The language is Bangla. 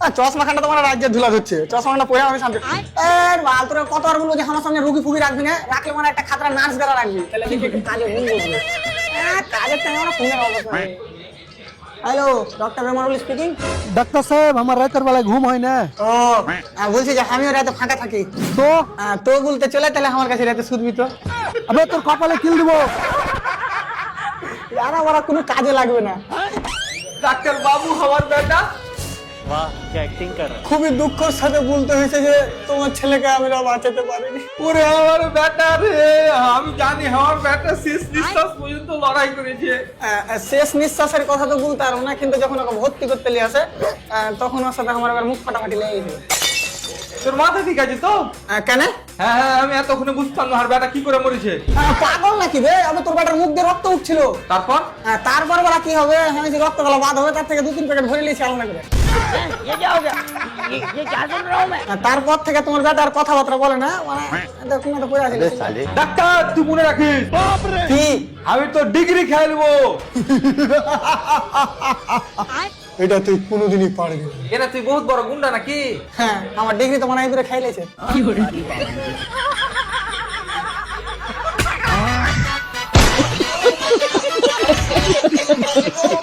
আহ, চশমাখানটা তোমার রাজ্যের ধুলা হচ্ছে চশমাখানটা পরে আমি শান্তি বাল তোরা কত আর বলব যে আমার সামনে রুগী ফুগি রাখবি না? রাখলে মানে একটা খাতরা নার্স রাখবি। তাহলে কাজে মন কাজের টাইমে আমরা ফোনের অবস্থা। হ্যালো ডক্টর স্পিকিং ডাক্তার সাহেব আমার রাতের বেলায় ঘুম হয় না। ও বলছি যে আমিও রাতে ফাঁকা থাকি। তো? তো বলতে চলে তাহলে আমার কাছে রাতে শুধবি তো আবে তোর কপালে কিল দিব। আর আমার কোনো কাজে লাগবে না। ডাক্তার বাবু আমার বেটা। খুবই দুঃখের সাথে বলতে হয়েছে যে তোমার ছেলেকে আমরা বাঁচাতে পারিনি। ওরে আমার বেটা রে আমি জানি আমার বেটা শেষ নিঃশ্বাস পর্যন্ত লড়াই করেছে। শেষ নিঃশ্বাসের কথা তো বলতে পারব না কিন্তু যখন ওকে ভর্তি করতে নিয়ে আসে তখন ওর সাথে আমার আবার মুখ ফাটাফাটি লেগেছে তোর মাথা ঠিক আছে তো? কেন? হ্যাঁ হ্যাঁ আমি এতক্ষণে বুঝতাম না আর বেটা কি করে মরেছে? পাগল নাকি আমি তোর বেটার মুখ দিয়ে রক্ত উঠছিল। তারপর? তারপর বলা কি হবে? আমি যে রক্ত গলা বাদ হবে তার থেকে দু তিন প্যাকেট ভরে নিয়েছি করে। তারপর থেকে তোমার বেটা আর কথাবার্তা বলে না মানে ডাক্তার তুই মনে রাখিস? আমি তো ডিগ্রি খেলব এটা তুই কোনোদিনই পারবি না। এটা তুই বহুত বড় গুন্ডা নাকি? হ্যাঁ আমার ডিগ্রি তো মনে হয় দূরে খাই লাইছে কি